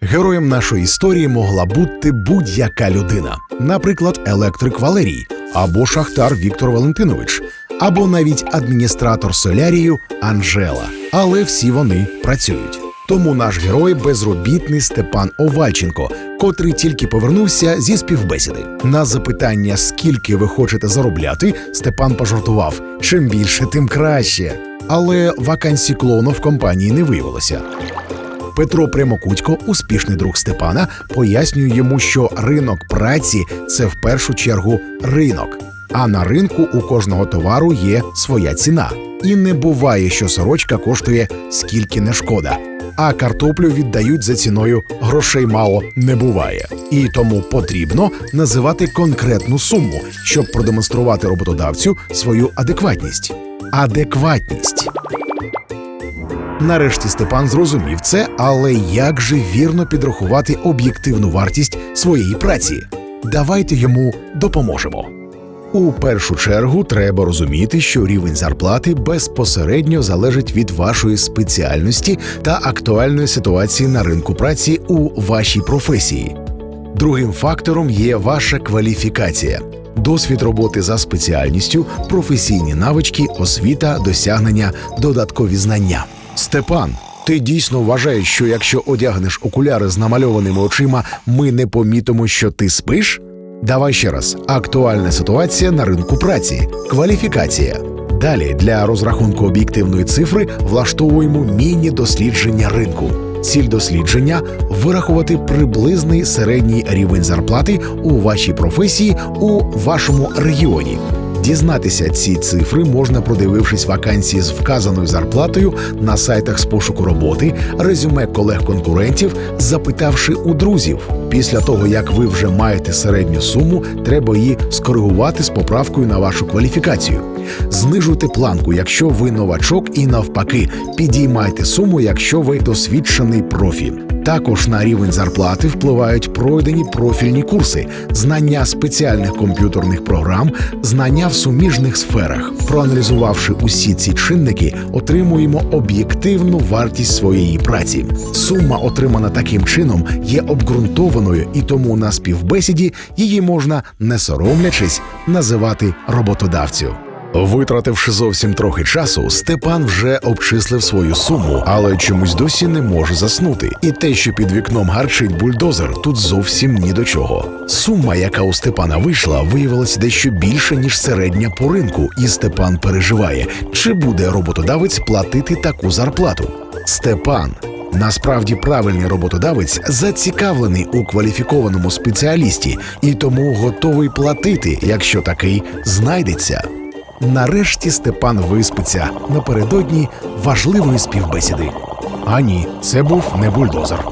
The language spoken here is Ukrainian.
Героєм нашої історії могла бути будь-яка людина, наприклад, електрик Валерій, або шахтар Віктор Валентинович, або навіть адміністратор солярію Анжела. Але всі вони працюють. Тому наш герой безробітний Степан Овальченко, котрий тільки повернувся зі співбесіди. На запитання, скільки ви хочете заробляти, Степан пожартував: чим більше, тим краще. Але вакансій клоуна в компанії не виявилося. Петро Прямокутько, успішний друг Степана, пояснює йому, що ринок праці це в першу чергу ринок. А на ринку у кожного товару є своя ціна. І не буває, що сорочка коштує скільки не шкода. А картоплю віддають за ціною грошей мало не буває. І тому потрібно називати конкретну суму, щоб продемонструвати роботодавцю свою адекватність. Адекватність. Нарешті Степан зрозумів це, але як же вірно підрахувати об'єктивну вартість своєї праці? Давайте йому допоможемо. У першу чергу треба розуміти, що рівень зарплати безпосередньо залежить від вашої спеціальності та актуальної ситуації на ринку праці у вашій професії. Другим фактором є ваша кваліфікація, досвід роботи за спеціальністю, професійні навички, освіта, досягнення, додаткові знання. Степан, ти дійсно вважаєш, що якщо одягнеш окуляри з намальованими очима, ми не помітимо, що ти спиш? Давай ще раз: актуальна ситуація на ринку праці, кваліфікація. Далі для розрахунку об'єктивної цифри влаштовуємо міні-дослідження ринку. Ціль дослідження вирахувати приблизний середній рівень зарплати у вашій професії у вашому регіоні. Дізнатися ці цифри можна, продивившись вакансії з вказаною зарплатою на сайтах з пошуку роботи, резюме колег-конкурентів, запитавши у друзів. Після того, як ви вже маєте середню суму, треба її скоригувати з поправкою на вашу кваліфікацію. Знижуйте планку, якщо ви новачок, і навпаки, підіймайте суму, якщо ви досвідчений профі. Також на рівень зарплати впливають пройдені профільні курси, знання спеціальних комп'ютерних програм, знання в суміжних сферах. Проаналізувавши усі ці чинники, отримуємо об'єктивну вартість своєї праці. Сума, отримана таким чином, є обґрунтованою, і тому на співбесіді її можна, не соромлячись, називати роботодавцю. Витративши зовсім трохи часу, Степан вже обчислив свою суму, але чомусь досі не може заснути. І те, що під вікном гарчить бульдозер, тут зовсім ні до чого. Сума, яка у Степана вийшла, виявилася дещо більше ніж середня по ринку, і Степан переживає, чи буде роботодавець платити таку зарплату. Степан. Насправді правильний роботодавець зацікавлений у кваліфікованому спеціалісті і тому готовий платити, якщо такий знайдеться. Нарешті Степан виспиться напередодні важливої співбесіди. А ні, це був не бульдозер.